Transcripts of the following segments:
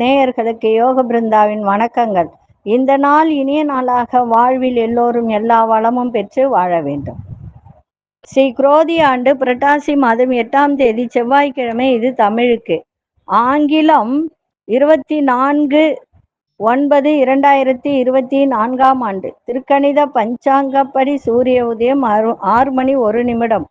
நேயர்களுக்கு யோக பிருந்தாவின் வணக்கங்கள். இந்த நாள் இனிய நாளாக வாழ்வில் எல்லோரும் எல்லா வளமும் பெற்று வாழ வேண்டும். ஸ்ரீ குரோதி ஆண்டு புரட்டாசி மாதம் எட்டாம் தேதி செவ்வாய்க்கிழமை இது தமிழுக்கு. ஆங்கிலம் இருபத்தி நான்கு ஒன்பது இரண்டாயிரத்தி இருபத்தி நான்காம் ஆண்டு. திருக்கணித பஞ்சாங்கப்படி சூரிய உதயம் ஆறு ஆறு மணி ஒரு நிமிடம்.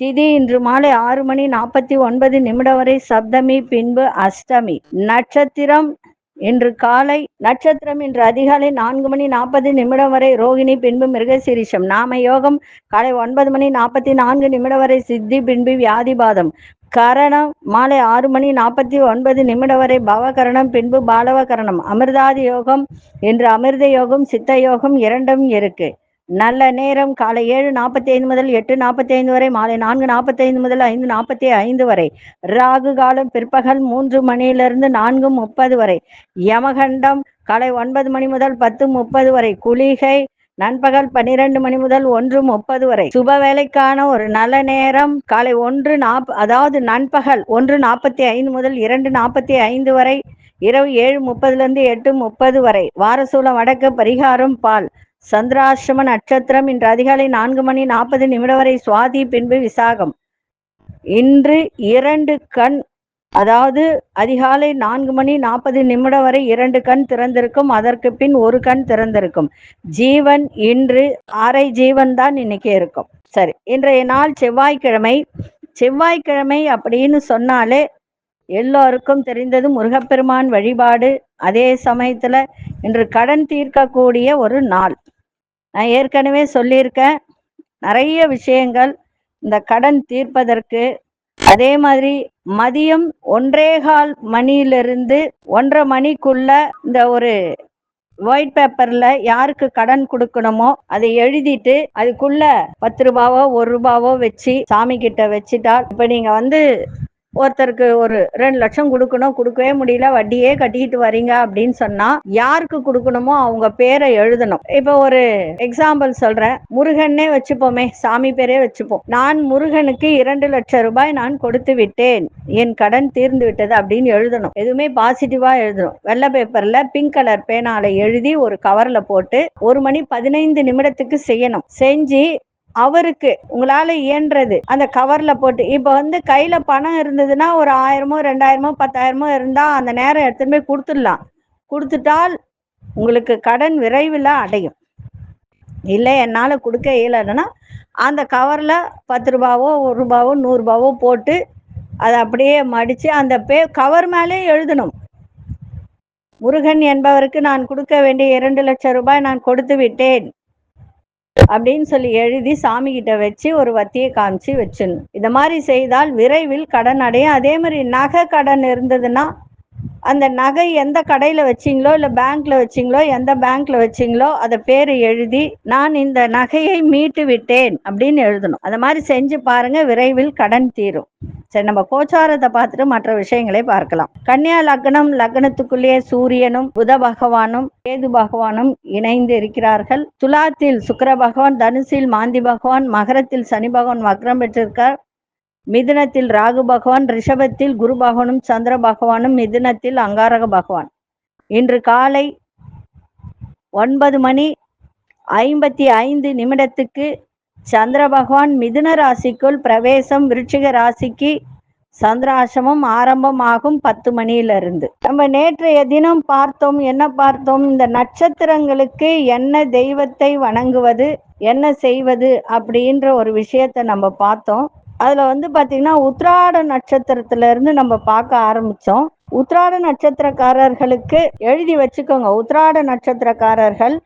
திதி இன்று மாலை ஆறு மணி நாற்பத்தி ஒன்பது நிமிடம் வரை சப்தமி பின்பு அஷ்டமி. நட்சத்திரம் இன்று காலை நட்சத்திரம் இன்று அதிகாலை நான்கு மணி நாற்பது நிமிடம் வரை ரோகிணி பின்பு மிருகசீரிஷம். நாம யோகம் காலை ஒன்பது மணி நாற்பத்தி நான்கு நிமிடம் வரை சித்தி பின்பு வியாதிபாதம். கரணம் மாலை ஆறு மணி நாற்பத்தி ஒன்பது நிமிடம் வரை பவகரணம் பின்பு பாலவ கரணம் அமிர்தாதி யோகம் இன்று அமிர்த யோகம் சித்த யோகம் இரண்டும் இருக்கு. நல்ல நேரம் காலை ஏழு நாற்பத்தி ஐந்து முதல் எட்டு நாற்பத்தி ஐந்து வரை மாலை நான்கு நாற்பத்தி ஐந்து முதல் ஐந்து நாற்பத்தி ஐந்து வரை ராகு காலம் பிற்பகல் மூன்று மணியிலிருந்து நான்கு முப்பது வரை யமகண்டம் காலை ஒன்பது மணி முதல் பத்து முப்பது வரை குளிகை நண்பகல் பன்னிரண்டு மணி முதல் ஒன்று முப்பது வரை. சுப வேலைக்கான ஒரு நல்ல நேரம் காலை ஒன்று நாப் அதாவது நண்பகல் ஒன்று நாற்பத்தி ஐந்து முதல் இரண்டு நாற்பத்தி ஐந்து வரை இரவு ஏழு முப்பதுல இருந்து எட்டு முப்பது வரை. வாரசூலம் வடக்கு பரிகாரம் பால். சந்திராசிரம நட்சத்திரம் இன்று அதிகாலை நான்கு மணி நாற்பது நிமிடம் வரை சுவாதி பின்பு விசாகம். இன்று இரண்டு கண் அதாவது அதிகாலை நான்கு மணி நாற்பது நிமிடம் வரை இரண்டு கண் திறந்திருக்கும் அதற்கு பின் ஒரு கண் திறந்திருக்கும். ஜீவன் இன்று அரை ஜீவன் தான் இன்னைக்கு இருக்கும். சரி இன்றைய நாள் செவ்வாய்க்கிழமை. செவ்வாய்க்கிழமை அப்படின்னு சொன்னாலே எல்லோருக்கும் தெரிந்தது முருகப்பெருமான் வழிபாடு. அதே சமயத்துல இன்று கடன் தீர்க்கக்கூடிய ஒரு நாள். நான் ஏற்கனவே சொல்லியிருக்கேன். நிறைய விஷயங்கள் இந்த கடன் தீர்ப்பதற்கு அதே மாதிரி மதியம் ஒன்றே கால் மணியிலிருந்து ஒன்றரை மணிக்குள்ள இந்த ஒரு ஒயிட் பேப்பர்ல யாருக்கு கடன் கொடுக்கணுமோ அதை எழுதிட்டு அதுக்குள்ள பத்து ரூபாவோ ஒரு ரூபாவோ வச்சு சாமி கிட்ட வச்சுட்டால் இப்ப நீங்க வந்து ஒருத்தருக்கு ஒரு ரெண்டு லட்சம் கொடுக்கணும் கொடுக்கவே முடியல வட்டியே கட்டிக்கிட்டு வரீங்க அப்படின்னு சொன்னா யாருக்கு கொடுக்கணுமோ அவங்க பேரை எழுதணும். இப்ப ஒரு எக்ஸாம்பிள் சொல்றேன். முருகன்னே வச்சுப்போமே சாமி பேரே வச்சுப்போம். நான் முருகனுக்கு இரண்டு லட்சம் ரூபாய் நான் கொடுத்து விட்டேன். என் கடன் தீர்ந்து விட்டது அப்படின்னு எழுதணும். எதுவுமே பாசிட்டிவா எழுதணும். வெள்ளை பேப்பர்ல பிங்க் கலர் பேனால எழுதி ஒரு கவர்ல போட்டு ஒரு மணி பதினைந்து நிமிடத்துக்கு செய்யணும். செஞ்சு அவருக்கு உங்களால இயன்றது. அந்த கவர்ல போட்டு இப்ப வந்து கையில பணம் இருந்ததுன்னா ஒரு ஆயிரமோ ரெண்டாயிரமோ பத்தாயிரமோ இருந்தா அந்த நேரம் எடுத்துன்னு போய் கொடுத்துடலாம். கொடுத்துட்டால் உங்களுக்கு கடன் விரைவில் அடையும். இல்லை என்னால் கொடுக்க இயலன்னா அந்த கவரில் பத்து ரூபாவோ ஒரு ரூபாவோ நூறுரூபாவோ போட்டு அதை அப்படியே மடித்து அந்த பே கவர் மேலே எழுதணும். முருகன் என்பவருக்கு நான் கொடுக்க வேண்டிய இரண்டு லட்சம் ரூபாய் நான் கொடுத்து விட்டேன். அப்படின்னு சொல்லி எழுதி சாமி கிட்ட வச்சு ஒரு வத்தியை காமிச்சு வச்சிடணும். இந்த மாதிரி செய்தால் விரைவில் கடன் அடையும். அதே மாதிரி நகை கடன் இருந்ததுன்னா அந்த நகை எந்த கடையில வச்சீங்களோ இல்ல பேங்க்ல வச்சீங்களோ எந்த பேங்க்ல வச்சீங்களோ அதை பேரு எழுதி நான் இந்த நகையை மீட்டு விட்டேன் அப்படின்னு எழுதணும். அந்த மாதிரி செஞ்சு பாருங்க விரைவில் கடன் தீரும். சரி நம்ம கோச்சாரத்தை பார்த்துட்டு மற்ற விஷயங்களை பார்க்கலாம். கன்னியா லக்னம் லக்னத்துக்குள்ளேயே சூரியனும் புத பகவானும் கேது பகவானும் இணைந்து இருக்கிறார்கள். துலாத்தில் சுக்கர பகவான் தனுசில் மாந்தி பகவான் மகரத்தில் சனி பகவான் வக்ரம் பெற்றிருக்கார். மிதுனத்தில் ராகு பகவான் ரிஷபத்தில் குரு பகவானும் சந்திர பகவானும் மிதுனத்தில் அங்காரக பகவான். இன்று காலை ஒன்பது மணி ஐம்பத்தி ஐந்து நிமிடத்துக்கு சந்திர பகவான் மிதுன ராசிக்குள் பிரவேசம் விருட்சிக ராசிக்கு சந்திராசிரமம் ஆரம்பமாகும் பத்து மணியிலிருந்து. நம்ம நேற்றைய தினம் பார்த்தோம் என்ன பார்த்தோம்? இந்த நட்சத்திரங்களுக்கு என்ன தெய்வத்தை வணங்குவது என்ன செய்வது அப்படின்ற ஒரு விஷயத்தை நம்ம பார்த்தோம். அதுல வந்து பாத்தீங்கன்னா உத்ராட நட்சத்திரத்துல இருந்து நம்ம பார்க்க ஆரம்பிச்சோம். உத்ராட நட்சத்திரக்காரர்களுக்கு எழுதி வச்சுக்கோங்க. உத்ராட நட்சத்திரக்காரர்கள்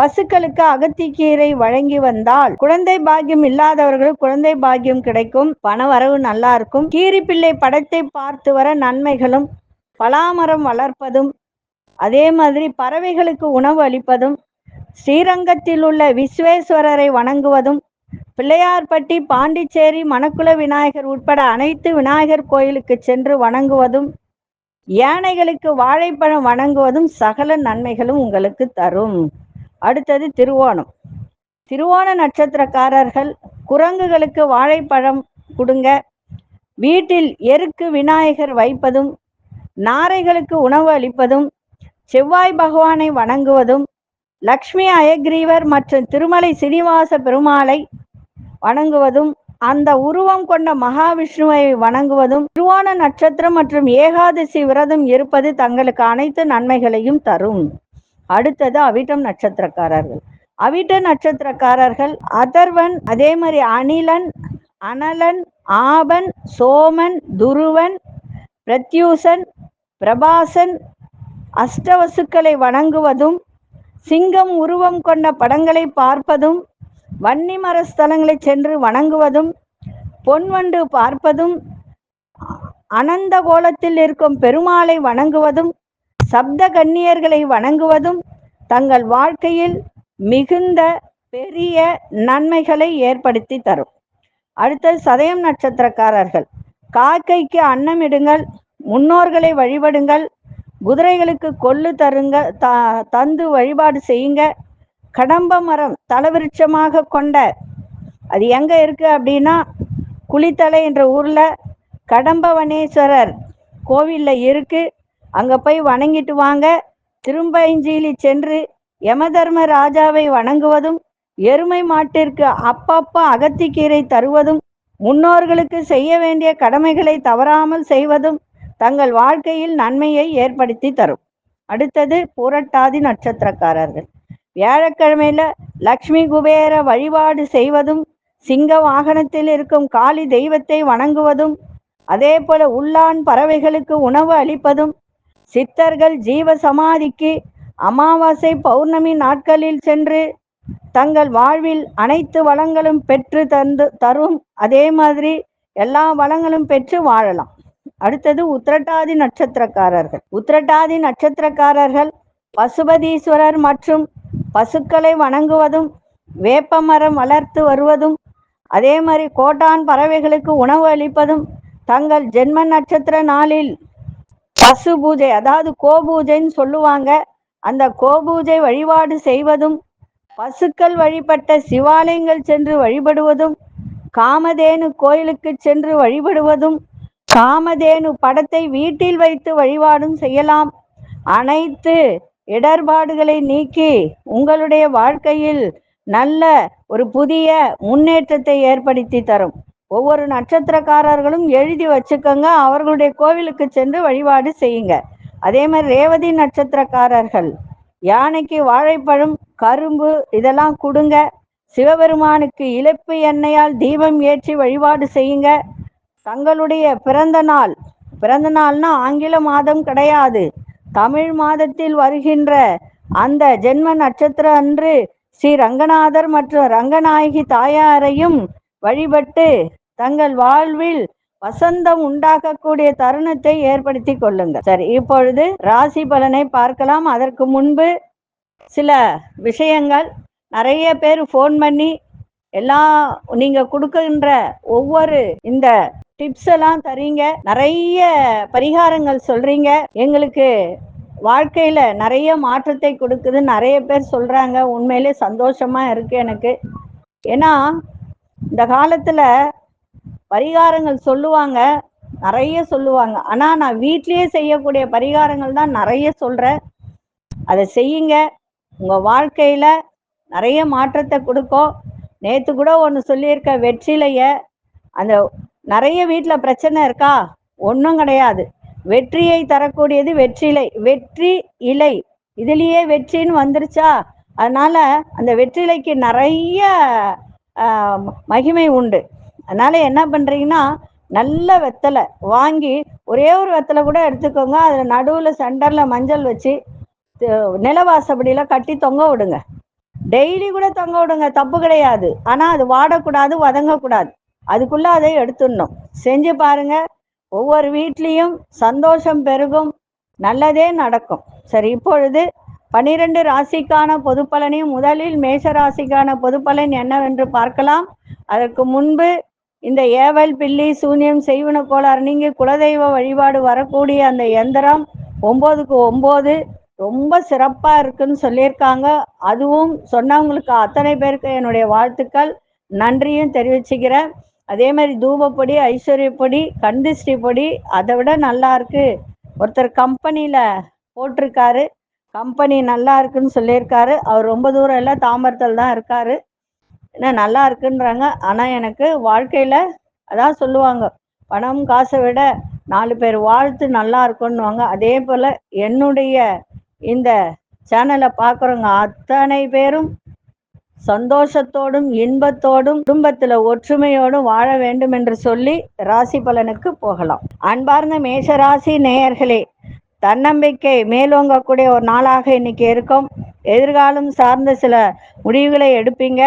பசுக்களுக்கு அகத்திக்கீரை வழங்கி வந்தால் குழந்தை பாக்கியம் இல்லாதவர்களுக்கு குழந்தை பாக்கியம் கிடைக்கும். பண வரவு நல்லா இருக்கும். கீரிப்பிள்ளை படத்தை பார்த்து வர நன்மைகளும் பலாமரம் வளர்ப்பதும் அதே மாதிரி பறவைகளுக்கு உணவு அளிப்பதும் ஸ்ரீரங்கத்தில் உள்ள விஸ்வேஸ்வரரை வணங்குவதும் பிள்ளையார்பட்டி பாண்டிச்சேரி மணக்குல விநாயகர் உட்பட அனைத்து விநாயகர் கோயிலுக்கு சென்று வணங்குவதும் யானைகளுக்கு வாழைப்பழம் வணங்குவதும் சகல நன்மைகளும் உங்களுக்கு தரும். அடுத்தது திருவோணம். திருவோண நட்சத்திரக்காரர்கள் குரங்குகளுக்கு வாழைப்பழம் கொடுங்க. வீட்டில் எருக்கு விநாயகர் வைப்பதும் நாரைகளுக்கு உணவு அளிப்பதும் செவ்வாய் பகவானை வணங்குவதும் லக்ஷ்மி அயக்ரீவர் மற்றும் திருமலை சீனிவாச பெருமாளை வணங்குவதும் அந்த உருவம் கொண்ட மகாவிஷ்ணுவை வணங்குவதும் திருவோண நட்சத்திரம் மற்றும் ஏகாதசி விரதம் இருப்பது தங்களுக்கு அனைத்து நன்மைகளையும் தரும். அடுத்தது அவிட்டம் நட்சத்திரக்காரர்கள். அவிட்ட நட்சத்திரக்காரர்கள் அதர்வன் அதே மாதிரி அனிலன் அனலன் ஆபன் சோமன் துருவன் பிரத்யூசன் பிரபாசன் அஷ்டவசுக்களை வணங்குவதும் சிங்கம் உருவம் கொண்ட படங்களை பார்ப்பதும் வன்னி மர ஸ்தலங்களை சென்று வணங்குவதும் பொன்வண்டு பார்ப்பதும் அனந்த கோலத்தில் இருக்கும் பெருமாளை வணங்குவதும் சப்த கன்னியர்களை வணங்குவதும் தங்கள் வாழ்க்கையில் மிகுந்த பெரிய நன்மைகளை ஏற்படுத்தி தரும். அடுத்தது சதயம் நட்சத்திரக்காரர்கள். காக்கைக்கு அன்னமிடுங்கள் முன்னோர்களை வழிபடுங்கள் குதிரைகளுக்கு கொள்ளு தருங்க த தந்து வழிபாடு செய்யுங்க. கடம்ப மரம் தலவிருட்சமாக கொண்ட அது எங்க இருக்கு அப்படின்னா குளித்தலை என்ற ஊர்ல கடம்பவனேஸ்வரர் கோவில்ல இருக்கு. அங்க போய் வணங்கிட்டு வாங்க. திரும்பைஞ்சீலி சென்று யமதர்ம ராஜாவை வணங்குவதும் எருமை மாட்டிற்கு அப்பப்ப அகத்திக்கீரை தருவதும் முன்னோர்களுக்கு செய்ய வேண்டிய கடமைகளை தவறாமல் செய்வதும் தங்கள் வாழ்க்கையில் நன்மையை ஏற்படுத்தி தரும். அடுத்தது புரட்டாதி நட்சத்திரக்காரர்கள். வியாழக்கிழமையில லக்ஷ்மி குபேர வழிபாடு செய்வதும் சிங்க வாகனத்தில் இருக்கும் காளி தெய்வத்தை வணங்குவதும் அதே போல உள்ளான் பறவைகளுக்கு உணவு அளிப்பதும் சித்தர்கள் ஜீவ சமாதிக்கு அமாவாசை பௌர்ணமி நாட்களில் சென்று தங்கள் வாழ்வில் அனைத்து வளங்களும் பெற்று தந்து தரும். அதே மாதிரி எல்லா வளங்களும் பெற்று வாழலாம். அடுத்தது உத்திரட்டாதி நட்சத்திரக்காரர்கள். உத்திரட்டாதி நட்சத்திரக்காரர்கள் பசுபதீஸ்வரர் மற்றும் பசுக்களை வணங்குவதும் வேப்பமரம் வளர்த்து வருவதும் அதே மாதிரி கோட்டான் பறவைகளுக்கு உணவு அளிப்பதும் தங்கள் ஜென்ம நட்சத்திர நாளில் பசு பூஜை அதாவது கோபூஜைன்னு சொல்லுவாங்க. அந்த கோபூஜை வழிபாடு செய்வதும் பசுக்கள் வழிபட்ட சிவாலயங்கள் சென்று வழிபடுவதும் காமதேனு கோயிலுக்கு சென்று வழிபடுவதும் காமதேனு படத்தை வீட்டில் வைத்து வழிபாடும் செய்யலாம். அனைத்து இடர்பாடுகளை நீக்கி உங்களுடைய வாழ்க்கையில் நல்ல ஒரு புதிய முன்னேற்றத்தை ஏற்படுத்தி தரும். ஒவ்வொரு நட்சத்திரக்காரர்களும் எழுதி வச்சுக்கோங்க. அவர்களுடைய கோவிலுக்கு சென்று வழிபாடு செய்யுங்க. அதே மாதிரி ரேவதி நட்சத்திரக்காரர்கள் யானைக்கு வாழைப்பழம் கரும்பு இதெல்லாம் கொடுங்க. சிவபெருமானுக்கு இழப்பு எண்ணெயால் தீபம் ஏற்றி வழிபாடு செய்யுங்க. தங்களுடைய பிறந்த நாள் பிறந்த நாள்னா ஆங்கில மாதம் கிடையாது. தமிழ் மாதத்தில் வருகின்ற அந்த ஜென்ம நட்சத்திரம் அன்று ஸ்ரீ ரங்கநாதர் மற்றும் ரங்கநாயகி தாயாரையும் வழிபட்டு தங்கள் வாழ்வில் வசந்தம் உண்டாக்கக்கூடிய தருணத்தை ஏற்படுத்தி கொள்ளுங்கள். சரி இப்பொழுது ராசி பலனை பார்க்கலாம். அதற்கு முன்பு சில விஷயங்கள். நிறைய பேர் ஃபோன் பண்ணி எல்லா நீங்க கொடுக்கின்ற ஒவ்வொரு இந்த டிப்ஸ் எல்லாம் தரீங்க. நிறைய பரிகாரங்கள் சொல்றீங்க. எங்களுக்கு வாழ்க்கையில நிறைய மாற்றத்தை கொடுக்குது. நிறைய பேர் சொல்றாங்க. உண்மையிலே சந்தோஷமா இருக்கு எனக்கு. ஏன்னா இந்த காலத்துல பரிகாரங்கள் சொல்லுவாங்க. நிறைய சொல்லுவாங்க. ஆனா நான் வீட்லயே செய்யக்கூடிய பரிகாரங்கள் தான் நிறைய சொல்றேன். அதை செய்யுங்க. உங்க வாழ்க்கையில நிறைய மாற்றத்தை கொடுக்கும். நேத்து கூட ஒன்று சொல்லியிருக்க வெற்றிலைய. அந்த நிறைய வீட்டில் பிரச்சனை இருக்கா? ஒன்றும் கிடையாது. வெற்றியை தரக்கூடியது வெற்றிலை வெற்றி இலை. இதுலேயே வெற்றின்னு வந்துருச்சா? அதனால அந்த வெற்றிலைக்கு நிறைய மகிமை உண்டு. அதனால என்ன பண்ணுறீங்கன்னா நல்ல வெத்தலை வாங்கி ஒரே ஒரு வெத்தலை கூட எடுத்துக்கோங்க. அதில் நடுவில் சென்டரில் மஞ்சள் வச்சு நிலவாசப்படியில் கட்டி தொங்க விடுங்க. டெய்லி கூட தொங்க விடுங்க. தப்பு கிடையாது. ஆனால் அது வாடக்கூடாது வதங்கக்கூடாது. அதுக்குள்ள அதை எடுத்துடணும். செஞ்சு பாருங்க. ஒவ்வொரு வீட்லேயும் சந்தோஷம் பெருகும். நல்லதே நடக்கும். சரி இப்பொழுது பனிரெண்டு ராசிக்கான பொது பலனையும் முதலில் மேஷ ராசிக்கான பொது பலன் என்னவென்று பார்க்கலாம். அதற்கு முன்பு இந்த ஏவல் பில்லி சூன்யம் செய்வன கோளாறு நீங்க குலதெய்வ வழிபாடு வரக்கூடிய அந்த எந்திரம் ஒம்போதுக்கு ஒம்போது ரொம்ப சிறப்பா இருக்குன்னு சொல்லியிருக்காங்க. அதுவும் சொன்னவங்களுக்கு அத்தனை பேருக்கு என்னுடைய வாழ்த்துக்கள். நன்றியும் தெரிவிச்சுக்கிறேன். அதே மாதிரி தூபப்பொடி ஐஸ்வர்யப்பொடி கந்திஷ்டி பொடி அதை விட நல்லா இருக்கு. ஒருத்தர் கம்பெனியில் போட்டிருக்காரு. கம்பெனி நல்லா இருக்குன்னு சொல்லியிருக்காரு. அவர் ரொம்ப தூரம் எல்லாம் தாம்பரத்தில் தான் இருக்காரு. ஏன்னா நல்லா இருக்குன்றாங்க. ஆனால் எனக்கு வாழ்க்கையில் அதான் சொல்லுவாங்க பணம் காசை விட நாலு பேர் வாழ்த்து நல்லா இருக்குன்னுவாங்க. அதே போல் என்னுடைய இந்த சேனலை பார்க்குறவங்க அத்தனை பேரும் சந்தோஷத்தோடும் இன்பத்தோடும் குடும்பத்துல ஒற்றுமையோடும் வாழ வேண்டும் என்று சொல்லி ராசி பலனுக்கு போகலாம். அன்பார்ந்த மேஷராசி நேயர்களே தன்னம்பிக்கை மேலோங்கக்கூடிய ஒரு நாளாக இன்னைக்கு இருக்கும். எதிர்காலம் சார்ந்த சில முடிவுகளை எடுப்பீங்க.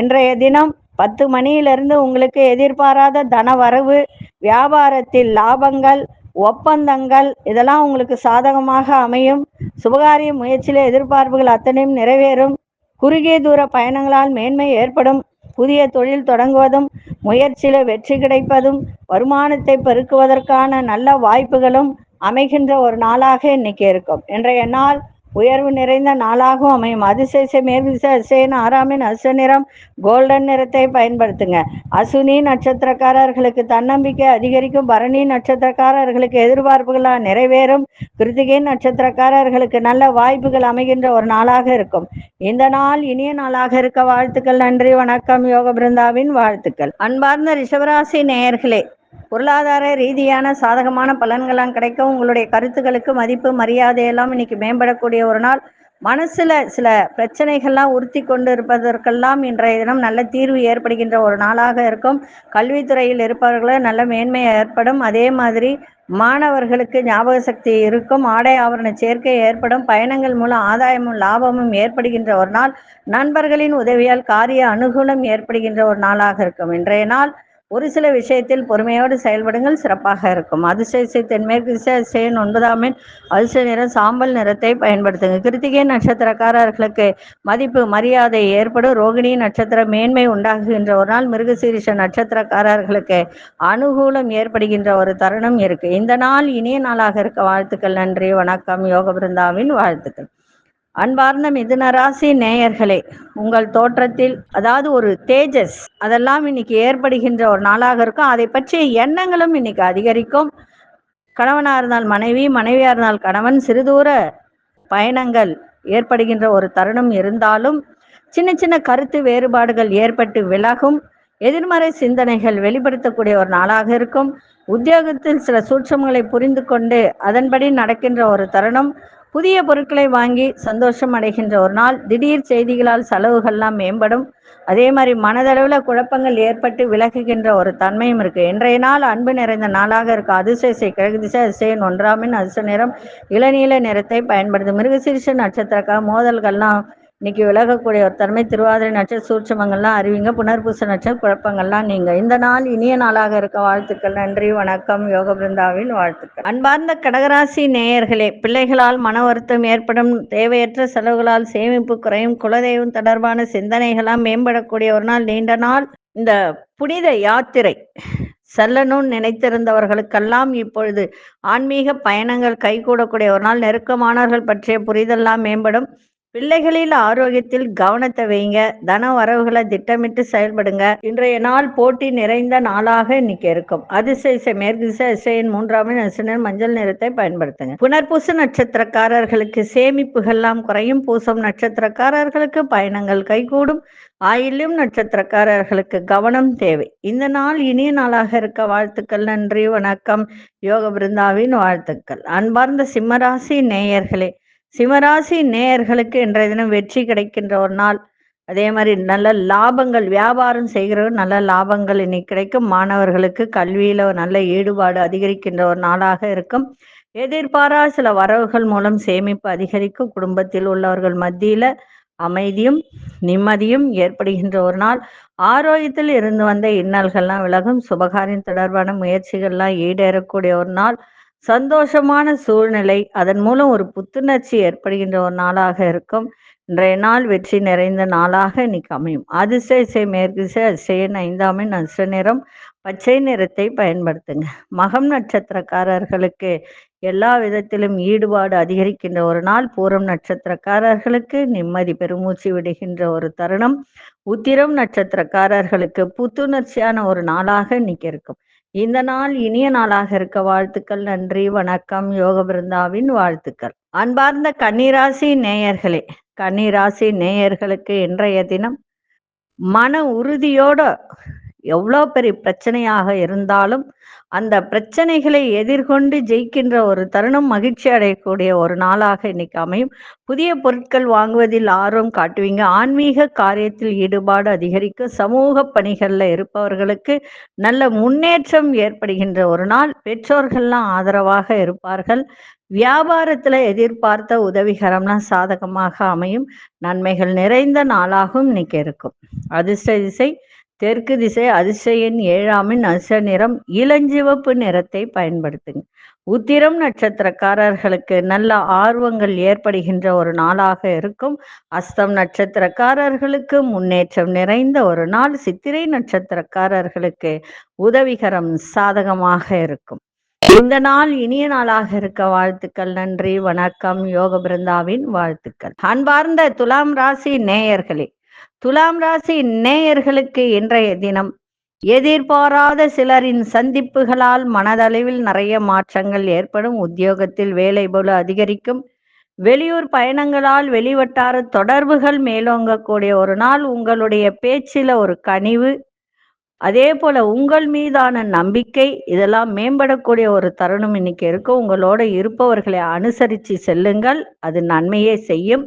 இன்றைய தினம் பத்து மணியிலிருந்து உங்களுக்கு எதிர்பாராத தன வரவு வியாபாரத்தில் லாபங்கள் ஒப்பந்தங்கள் இதெல்லாம் உங்களுக்கு சாதகமாக அமையும். சுபகாரிய முயற்சியில எதிர்பார்ப்புகள் அத்தனையும் நிறைவேறும். குறுகிய தூர பயணங்களால் மேன்மை ஏற்படும். புதிய தொழில் தொடங்குவதும் முயற்சியில வெற்றி கிடைப்பதும் வருமானத்தை பெருக்குவதற்கான நல்ல வாய்ப்புகளும் அமைகின்ற ஒரு நாளாக இன்னைக்கு இருக்கும். இன்றைய நாள் உயர்வு நிறைந்த நாளாகவும் அமையும். அதிசய மேற்திசை அதிசயன் ஆறாமின் அசு நிறம் கோல்டன் நிறத்தை பயன்படுத்துங்க. அசுனி நட்சத்திரக்காரர்களுக்கு தன்னம்பிக்கை அதிகரிக்கும். பரணி நட்சத்திரக்காரர்களுக்கு எதிர்பார்ப்புகளாக நிறைவேறும். கிருத்திகை நட்சத்திரக்காரர்களுக்கு நல்ல வாய்ப்புகள் அமைகின்ற ஒரு நாளாக இருக்கும். இந்த நாள் இனிய நாளாக இருக்க வாழ்த்துக்கள். நன்றி வணக்கம். யோக பிருந்தாவின் வாழ்த்துக்கள். அன்பார்ந்த ரிஷபராசி நேயர்களே பொருளாதார ரீதியான சாதகமான பலன்கள்லாம் கிடைக்கும். உங்களுடைய கருத்துக்களுக்கு மதிப்பு மரியாதையெல்லாம் இன்னைக்கு மேம்படக்கூடிய ஒரு நாள். மனசுல சில பிரச்சனைகள்லாம் உறுத்தி கொண்டு இருப்பதற்கெல்லாம் இன்றைய தினம் நல்ல தீர்வு ஏற்படுகின்ற ஒரு நாளாக இருக்கும். கல்வித்துறையில் இருப்பவர்களை நல்ல மேன்மை ஏற்படும். அதே மாதிரி மாணவர்களுக்கு ஞாபக சக்தி இருக்கும். ஆடை ஆவரண சேர்க்கை ஏற்படும். பயணங்கள் மூலம் ஆதாயமும் லாபமும் ஏற்படுகின்ற ஒரு நாள். நண்பர்களின் உதவியால் காரிய அனுகூலம் ஏற்படுகின்ற ஒரு நாளாக இருக்கும். இன்றைய நாள் ஒரு சில விஷயத்தில் பொறுமையோடு செயல்படுங்கள் சிறப்பாக இருக்கும். அதிசய தென்மேற்கு திசை ஒன்பதாம் எண் அதிசய நிறம் சாம்பல் நிறத்தை பயன்படுத்துங்க கிருத்திகை நட்சத்திரக்காரர்களுக்கு மதிப்பு மரியாதை ஏற்படும். ரோகிணி நட்சத்திர மேன்மை உண்டாகுகின்ற ஒரு நாள். மிருகசீரிஷ நட்சத்திரக்காரர்களுக்கு அனுகூலம் ஏற்படுகின்ற ஒரு தருணம் இருக்கு. இந்த நாள் இனிய நாளாக இருக்க வாழ்த்துக்கள். நன்றி வணக்கம். யோக பிருந்தாவின் வாழ்த்துக்கள். அன்பார்ந்த மிதுனராசி நேயர்களே உங்கள் தோற்றத்தில் அதாவது ஒரு தேஜஸ் அதெல்லாம் இன்னைக்கு ஏற்படுகின்ற ஒரு நாளாக இருக்கும். அதை பற்றிய எண்ணங்களும் இன்னைக்கு அதிகரிக்கும். கணவனா இருந்தால் மனைவி மனைவியா இருந்தால் கணவன் சிறுதூர பயணங்கள் ஏற்படுகின்ற ஒரு தருணம் இருந்தாலும் சின்ன சின்ன கருத்து வேறுபாடுகள் ஏற்பட்டு விலகும். எதிர்மறை சிந்தனைகள் வெளிப்படுத்தக்கூடிய ஒரு நாளாக இருக்கும். உத்தியோகத்தில் சில சூட்சமங்களை புரிந்து கொண்டு அதன்படி நடக்கின்ற ஒரு தருணம். புதிய பொருட்களை வாங்கி சந்தோஷம் அடைகின்ற ஒரு நாள். திடீர் செய்திகளால் செலவுகள்லாம் மேம்படும். அதே மாதிரி மனதளவில் குழப்பங்கள் ஏற்பட்டு விலகுகின்ற ஒரு தன்மையும் இருக்கு. இன்றைய நாள் அன்பு நிறைந்த நாளாக இருக்கு. அதிசய கிழக்கு திசை அதிசயன் ஒன்றாமின் அதிசய நிறம் இளநீல நிறத்தை பயன்படுத்தும் மிருகசீரிஷ நட்சத்திரக்காக மோதல்கள்லாம் இன்னைக்கு விலகக்கூடிய ஒரு தன்மை திருவாதிரை நட்சத்திர சூட்சமங்கள்லாம் அறிவிங்க. புனர்பூச நட்சத்திர குழப்பங்கள்லாம் நீங்க. இந்த நாள் இனிய நாளாக இருக்க வாழ்த்துக்கள். நன்றி வணக்கம். யோக பிருந்தாவின் வாழ்த்துக்கள். அன்பார்ந்த கடகராசி நேயர்களே பிள்ளைகளால் மன வருத்தம் ஏற்படும் தேவையற்ற செலவுகளால் சேமிப்பு குறையும் குலதெய்வம் தொடர்பான சிந்தனைகளாம் மேம்படக்கூடிய ஒரு நாள் நீண்ட நாள் இந்த புனித யாத்திரை. செல்லணும்னு நினைத்திருந்தவர்களுக்கெல்லாம் இப்பொழுது ஆன்மீக பயணங்கள் கைகூடக்கூடிய ஒரு நாள். நெருக்கமானவர்கள் பற்றிய புரிதெல்லாம் மேம்படும். பிள்ளைகளில் ஆரோக்கியத்தில் கவனத்தை வைங்க. தன வரவுகளை திட்டமிட்டு செயல்படுங்க. இன்றைய நாள் போட்டி நிறைந்த நாளாக இன்னைக்கு இருக்கும். அதிசய மேற்கு திசை அதிசயின் மூன்றாம் நசினர் மஞ்சள் நிறத்தை பயன்படுத்துங்க. புனர்பூச நட்சத்திரக்காரர்களுக்கு சேமிப்புகள்லாம் குறையும். பூசம் நட்சத்திரக்காரர்களுக்கு பயணங்கள் கைகூடும். ஆயிலும் நட்சத்திரக்காரர்களுக்கு கவனம் தேவை. இந்த நாள் இனிய நாளாக இருக்க வாழ்த்துக்கள் நன்றி வணக்கம். யோக பிருந்தாவின் வாழ்த்துக்கள். அன்பார்ந்த சிம்மராசி நேயர்களே சிம்மராசி நேயர்களுக்கு இன்றைய தினம் வெற்றி கிடைக்கின்ற ஒரு நாள். அதே மாதிரி நல்ல லாபங்கள் வியாபாரம் செய்கிறவர் நல்ல லாபங்கள் இன்னைக்கு கிடைக்கும். மாணவர்களுக்கு கல்வியில நல்ல ஈடுபாடு அதிகரிக்கின்ற ஒரு நாளாக இருக்கும். எதிர்பாரா சில வரவுகள் மூலம் சேமிப்பு அதிகரிக்கும். குடும்பத்தில் உள்ளவர்கள் மத்தியில அமைதியும் நிம்மதியும் ஏற்படுகின்ற ஒரு நாள். ஆரோக்கியத்தில் இருந்து வந்த இன்னல்கள்லாம் விலகும். சுபகாரியம் தொடர்பான முயற்சிகள்லாம் ஈடேறக்கூடிய ஒரு நாள். சந்தோஷமான சூழ்நிலை அதன் மூலம் ஒரு புத்துணர்ச்சி ஏற்படுகின்ற ஒரு நாளாக இருக்கும். இன்றைய நாள் வெற்றி நிறைந்த நாளாக இன்னைக்கு அமையும். அதிசய இசை மேற்கு திசை அதிசயன் ஐந்தாமின் அசு நிறம். பச்சை நிறத்தை பயன்படுத்துங்க. மகம் நட்சத்திரக்காரர்களுக்கு எல்லா விதத்திலும் ஈடுபாடு அதிகரிக்கின்ற ஒரு நாள். பூரம் நட்சத்திரக்காரர்களுக்கு நிம்மதி பெருமூச்சு விடுகின்ற ஒரு தருணம். உத்திரம் நட்சத்திரக்காரர்களுக்கு புத்துணர்ச்சியான ஒரு நாளாக இன்னைக்கு இருக்கும். இந்த நாள் இனிய நாளாக இருக்க வாழ்த்துக்கள் நன்றி வணக்கம் யோக பிருந்தாவின் வாழ்த்துக்கள். அன்பார்ந்த கன்னிராசி நேயர்களே கன்னிராசி நேயர்களுக்கு இன்றைய தினம் மன உறுதியோட எவ்வளோ பெரிய பிரச்சனையாக இருந்தாலும் அந்த பிரச்சனைகளை எதிர்கொண்டு ஜெயிக்கின்ற ஒரு தருணம் மகிழ்ச்சி அடையக்கூடிய ஒரு நாளாக இன்னைக்கு அமையும். புதிய பொருட்கள் வாங்குவதில் ஆர்வம் காட்டுவீங்க. ஆன்மீக காரியத்தில் ஈடுபாடு அதிகரிக்கும். சமூக பணிகளில் இருப்பவர்களுக்கு நல்ல முன்னேற்றம் ஏற்படுகின்ற ஒரு நாள். பெற்றோர்கள்லாம் ஆதரவாக இருப்பார்கள். வியாபாரத்துல எதிர்பார்த்த உதவிகரம்லாம் சாதகமாக அமையும். நன்மைகள் நிறைந்த நாளாகவும் இன்னைக்கு இருக்கும். அதிர்ஷ்ட திசை தெற்கு திசை அதிசயின் ஏழாமின் அச நிறம் இளஞ்சிவப்பு நிறத்தை பயன்படுத்துங்க. உத்திரம் நட்சத்திரக்காரர்களுக்கு நல்ல ஆர்வங்கள் ஏற்படுகின்ற ஒரு நாளாக இருக்கும். அஸ்தம் நட்சத்திரக்காரர்களுக்கு முன்னேற்றம் நிறைந்த ஒரு நாள். சித்திரை நட்சத்திரக்காரர்களுக்கு உதவிகரம் சாதகமாக இருக்கும். இந்த நாள் இனிய நாளாக இருக்க வாழ்த்துக்கள் நன்றி வணக்கம் யோக பிருந்தாவின் வாழ்த்துக்கள். அன்பார்ந்த துலாம் ராசி நேயர்களே துலாம் ராசி நேயர்களுக்கு இன்றைய தினம். எதிர்பாராத சிலரின் சந்திப்புகளால் மனதளவில் நிறைய மாற்றங்கள் ஏற்படும். உத்தியோகத்தில் வேலை போல அதிகரிக்கும். வெளியூர் பயணங்களால் வெளிவட்டார தொடர்புகள் மேலோங்கக்கூடிய ஒரு நாள். உங்களுடைய பேச்சில ஒரு கனிவு. அதே போல உங்கள் மீதான நம்பிக்கை. இதெல்லாம் மேம்படக்கூடிய ஒரு தருணம் இன்னைக்கு இருக்கும் உங்களோட இருப்பவர்களை அனுசரித்து செல்லுங்கள். அது நன்மையே செய்யும்.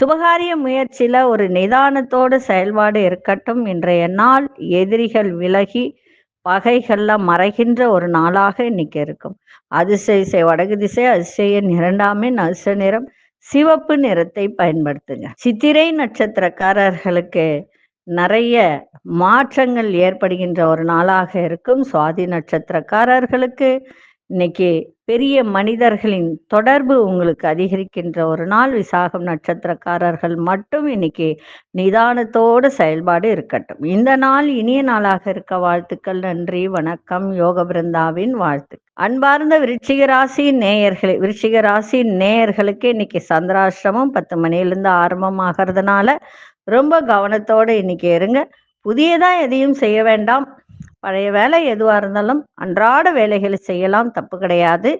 சுபகாரிய முயற்சியில ஒரு நிதானத்தோடு செயல்பாடு இருக்கட்டும். இன்றைய நாள் எதிரிகள் விலகி பகைகள்ல மறைகின்ற ஒரு நாளாக இன்னைக்கு இருக்கும். அதிசய இசை வடகு திசை அதிசயன் இரண்டாமே அதிச நிறம் சிவப்பு நிறத்தை பயன்படுத்துங்க. சித்திரை நட்சத்திரக்காரர்களுக்கு நிறைய மாற்றங்கள் ஏற்படுகின்ற ஒரு நாளாக இருக்கும். சுவாதி நட்சத்திரக்காரர்களுக்கு இன்னைக்கு பெரிய மனிதர்களின் தொடர்பு உங்களுக்கு அதிகரிக்கின்ற ஒரு நாள் விசாகம் நட்சத்திரக்காரர்கள் மட்டும் இன்னைக்கு நிதானத்தோடு செயல்பாடு இருக்கட்டும். இந்த நாள் இனிய நாளாக இருக்க வாழ்த்துக்கள் நன்றி வணக்கம். யோக பிருந்தாவின் வாழ்த்து. அன்பார்ந்த விருச்சிக ராசி நேயர்களே விருச்சிக ராசி நேயர்களுக்கு இன்னைக்கு சந்திராசிரமம் பத்து மணிலிருந்து ஆரம்பமாகிறதுனால ரொம்ப கவனத்தோடு இன்னைக்கு இருங்க. புதியதா எதையும் செய்ய வேண்டாம். பழைய வேலை எதுவாக இருந்தாலும் அன்றாட வேலைகளை செய்யலாம் தப்பு கிடையாது.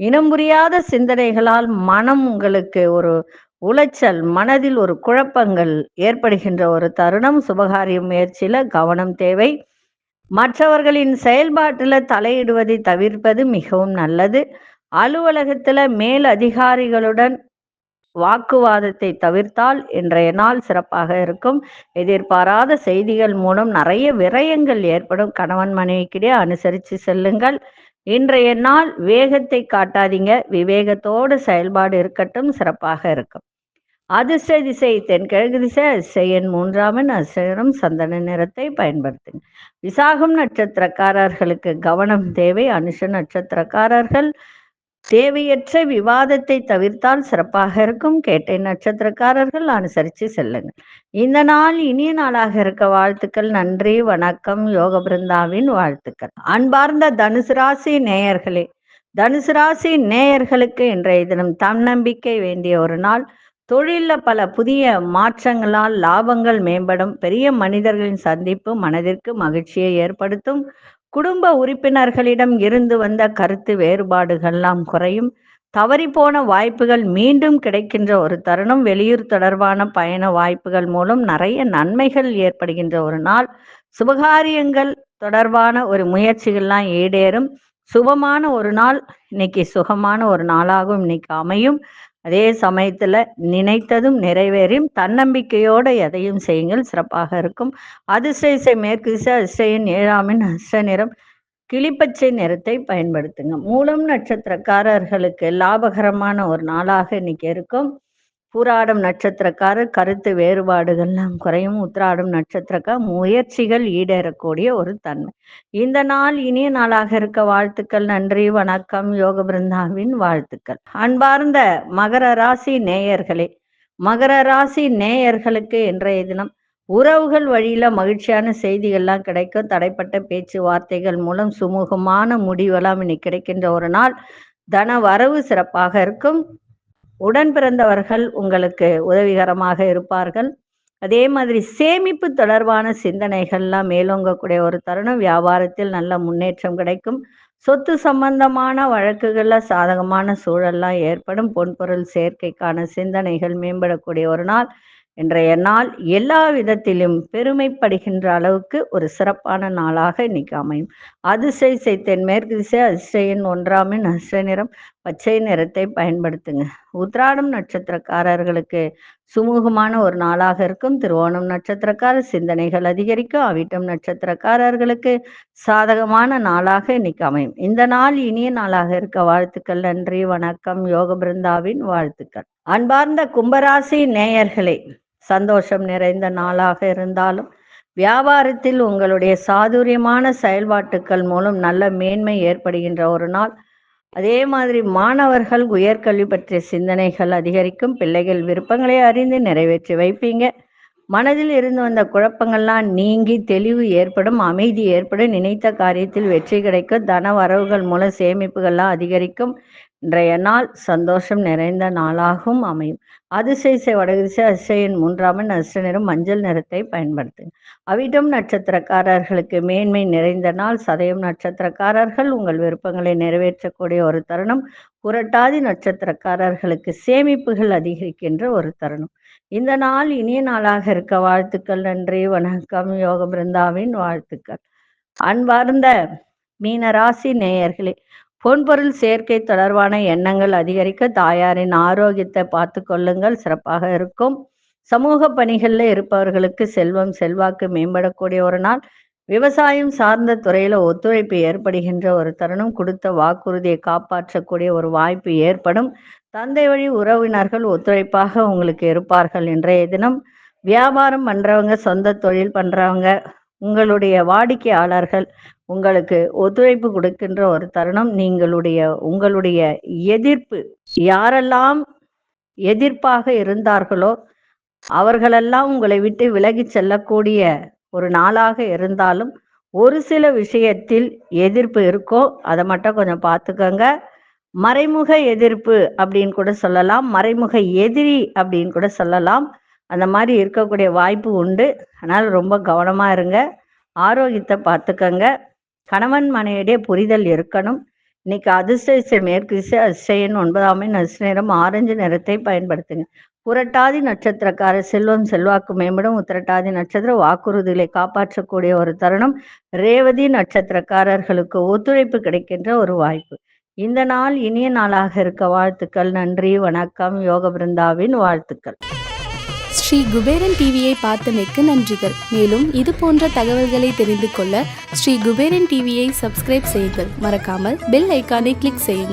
இனம் புரியாத சிந்தனைகளால் மனம் உங்களுக்கு ஒரு உளைச்சல் மனதில் ஒரு குழப்பங்கள் ஏற்படுகின்ற ஒரு தருணம். சுபகாரிய முயற்சியில கவனம் தேவை. மற்றவர்களின் செயல்பாட்டில் தலையிடுவதை தவிர்ப்பது மிகவும் நல்லது. அலுவலகத்துல மேல் அதிகாரிகளுடன் வாக்குவாதத்தை தவிர்த்தால் இன்றைய நாள் சிறப்பாக இருக்கும். எதிர்பாராத செய்திகள் மூலம் நிறைய விரயங்கள் ஏற்படும். கணவன் மனைவிக்கிடையே அனுசரித்து செல்லுங்கள். இன்றைய நாள் வேகத்தை காட்டாதீங்க. விவேகத்தோடு செயல்பாடு இருக்கட்டும். சிறப்பாக இருக்கும். அதிர்ஷ்ட திசை தென்கிழக்கு திசை அதிசயன் மூன்றாமன் அதிசயம் சந்தன நிறத்தை பயன்படுத்துங்க. விசாகம் நட்சத்திரக்காரர்களுக்கு கவனம் தேவை. அனுஷ நட்சத்திரக்காரர்கள் தேவையற்ற விவாதத்தை தவிர்த்தால் சிறப்பாக இருக்கும். கேட்டை நட்சத்திரக்காரர்கள் அனுசரித்து செல்லுங்கள். இந்த நாள் இனிய நாளாக இருக்க வாழ்த்துக்கள். நன்றி வணக்கம். யோக பிருந்தாவின் வாழ்த்துக்கள். அன்பார்ந்த தனுசு ராசி நேயர்களே தனுசு ராசி நேயர்களுக்கு இன்றைய தினம் தன்னம்பிக்கை வேண்டிய ஒரு நாள். தொழிலில் பல புதிய மாற்றங்களால் லாபங்கள் மேம்படும். பெரிய மனிதர்களின் சந்திப்பு மனதிற்கு மகிழ்ச்சியை ஏற்படுத்தும். குடும்ப உறுப்பினர்களிடம் இருந்து வந்த கருத்து வேறுபாடுகள்லாம் குறையும். தவறிப்போன வாய்ப்புகள் மீண்டும் கிடைக்கின்ற ஒரு தருணம். வெளியூர் தொடர்பான பயண வாய்ப்புகள் மூலம் நிறைய நன்மைகள் ஏற்படுகின்ற ஒரு நாள். சுபகாரியங்கள் தொடர்பான ஒரு முயற்சிகள்லாம் ஈடேறும். சுபமான ஒரு நாள். இன்னைக்கு சுகமான ஒரு நாளாகவும் இன்னைக்கு அமையும். அதே சமயத்துல நினைத்ததும் நிறைவேறும் தன்னம்பிக்கையோட எதையும் செய்யுங்கள். சிறப்பாக இருக்கும். அதிர்ஷ்ட மேற்கு திசை அதிர்ஷ்டையின் ஏழாமின் அஷ்ட நிறம். கிளிப்பச்சை நிறத்தை பயன்படுத்துங்க. மூலம் நட்சத்திரக்காரர்களுக்கு லாபகரமான ஒரு நாளாக இன்னைக்கு இருக்கும். பூராடம் நட்சத்திரக்காரர் கருத்து வேறுபாடுகள்லாம் குறையும். உத்திராடம் நட்சத்திரக்கார் முயற்சிகள் ஈடேறக்கூடிய ஒரு தன்மை. இந்த நாள் இனிய நாளாக இருக்க வாழ்த்துக்கள். நன்றி வணக்கம். யோக பிருந்தாவின் வாழ்த்துக்கள். அன்பார்ந்த மகர ராசி நேயர்களே மகர ராசி நேயர்களுக்கு இன்றைய தினம் உறவுகள் வழியில மகிழ்ச்சியான செய்திகள்லாம் கிடைக்கும். தடைப்பட்ட பேச்சுவார்த்தைகள் மூலம் சுமூகமான முடிவெல்லாம் இன்னைக்கு கிடைக்கின்ற ஒரு நாள். தன வரவு சிறப்பாக இருக்கும். உடன் பிறந்தவர்கள் உங்களுக்கு உதவிகரமாக இருப்பார்கள். அதே மாதிரி சேமிப்பு தொடர்பான சிந்தனைகள்லாம் மேலோங்கக்கூடிய ஒரு தருணம். வியாபாரத்தில் நல்ல முன்னேற்றம் கிடைக்கும். சொத்து சம்பந்தமான வழக்குகளில் சாதகமான சூழல்லாம் ஏற்படும். பொன்பொருள் சேர்க்கைக்கான சிந்தனைகள் மேம்படக்கூடிய ஒரு நாள். இன்றைய நாள் எல்லா விதத்திலும் பெருமைப்படுகின்ற அளவுக்கு ஒரு சிறப்பான நாளாக இன்னைக்கு அமையும். அதிசை செய்தேன் மேற்கு திசை அதிசயன் ஒன்றாமின் அதிசய நிறம். பச்சை நிறத்தை பயன்படுத்துங்க. உத்ராடம் நட்சத்திரக்காரர்களுக்கு சுமூகமான ஒரு நாளாக இருக்கும். திருவோணம் நட்சத்திரக்கார சிந்தனைகள் அதிகரிக்கும் அவிட்டம் நட்சத்திரக்காரர்களுக்கு சாதகமான நாளாக இன்னைக்கு அமையும். இந்த நாள் இனிய நாளாக இருக்க வாழ்த்துக்கள் நன்றி வணக்கம் யோக பிருந்தாவின் வாழ்த்துக்கள். அன்பார்ந்த கும்பராசி நேயர்களே சந்தோஷம் நிறைந்த நாளாக இருந்தாலும் வியாபாரத்தில் உங்களுடைய சாதுரியமான செயல்பாட்டுக்கள் மூலம் நல்ல மேன்மை ஏற்படுகின்ற ஒரு நாள். அதே மாதிரி மாணவர்கள் உயர்கல்வி பற்றிய சிந்தனைகள் அதிகரிக்கும். பிள்ளைகள் விருப்பங்களை அறிந்து நிறைவேற்றி வைப்பீங்க. மனதில் இருந்து வந்த குழப்பங்கள்லாம் நீங்கி தெளிவு ஏற்படும். அமைதி ஏற்படும். நினைத்த காரியத்தில் வெற்றி கிடைக்கும். தன வரவுகள் மூலம் சேமிப்புகள்லாம் அதிகரிக்கும். இன்றைய நாள் சந்தோஷம் நிறைந்த நாளாகவும் அமையும். அதிசய வடதிசை அதிசயன் மூன்றாமன் அசை நிறம் மஞ்சள் நிறத்தை பயன்படுத்துங்க அவிடம் நட்சத்திரக்காரர்களுக்கு மேன்மை நிறைந்த நாள் சதயம் நட்சத்திரக்காரர்கள் உங்கள் விருப்பங்களை நிறைவேற்றக்கூடிய ஒரு தருணம் புரட்டாதி நட்சத்திரக்காரர்களுக்கு சேமிப்புகள் அதிகரிக்கின்ற ஒரு தருணம். இந்த நாள் இனிய நாளாக இருக்க வாழ்த்துக்கள் நன்றி வணக்கம் யோக பிருந்தாவின் வாழ்த்துக்கள். அன்பார்ந்த மீனராசி நேயர்களே பொன்பொருள் சேர்க்கை தொடர்பான எண்ணங்கள் அதிகரிக்க தாயாரின் ஆரோக்கியத்தை பார்த்து கொள்ளுங்கள். சிறப்பாக இருக்கும். சமூக பணிகளில் இருப்பவர்களுக்கு செல்வம் செல்வாக்கு மேம்படக்கூடிய ஒரு நாள். விவசாயம் சார்ந்த துறையில ஒத்துழைப்பு ஏற்படுகின்ற ஒரு தருணம். கொடுத்த வாக்குறுதியை காப்பாற்றக்கூடிய ஒரு வாய்ப்பு ஏற்படும். தந்தை வழி உறவினர்கள் ஒத்துழைப்பாக உங்களுக்கு இருப்பார்கள் இன்றைய தினம். வியாபாரம் பண்றவங்க சொந்த தொழில் பண்றவங்க உங்களுடைய வாடிக்கையாளர்கள் உங்களுக்கு ஒத்துழைப்பு கொடுக்கின்ற ஒரு தருணம் நீங்களுடைய உங்களுடைய எதிர்ப்பு யாரெல்லாம் எதிர்ப்பாக இருந்தார்களோ அவர்களெல்லாம் உங்களை விட்டு விலகி செல்லக்கூடிய ஒரு நாளாக இருந்தாலும் ஒரு சில விஷயத்தில் எதிர்ப்பு இருக்கோ அதை மட்டும் கொஞ்சம் பார்த்துக்கோங்க. மறைமுக எதிர்ப்பு அப்படின்னு கூட சொல்லலாம். மறைமுக எதிரி அப்படின்னு கூட சொல்லலாம். அந்த மாதிரி இருக்கக்கூடிய வாய்ப்பு உண்டு. அதனால் ரொம்ப கவனமாக இருங்க. ஆரோக்கியத்தை பார்த்துக்கங்க. கணவன் மனையிடையே புரிதல் இருக்கணும். இன்னைக்கு அதிர்ஷ்ட மேற்கு திசை அதிசயன் ஒன்பதாம் நட்சத்திரம் ஆரஞ்சு நிறத்தை பயன்படுத்துங்க. புரட்டாதி நட்சத்திரக்கார செல்வம் செல்வாக்கு மேம்படும். உத்திரட்டாதி நட்சத்திரம் வாக்குறுதிகளை காப்பாற்றக்கூடிய ஒரு தருணம். ரேவதி நட்சத்திரக்காரர்களுக்கு ஒத்துழைப்பு கிடைக்கின்ற ஒரு வாய்ப்பு. இந்த நாள் இனிய நாளாக இருக்க வாழ்த்துக்கள். நன்றி வணக்கம். யோக பிருந்தாவின் வாழ்த்துக்கள். ஸ்ரீ குபேரன் டிவியை பார்த்தமைக்கு நன்றிகள். மேலும் இது போன்ற தகவல்களை தெரிந்து கொள்ள ஸ்ரீ குபேரன் டிவியை சப்ஸ்கிரைப் செய்யுங்கள். மறக்காமல் பெல் ஐக்கானை கிளிக் செய்யுங்கள்.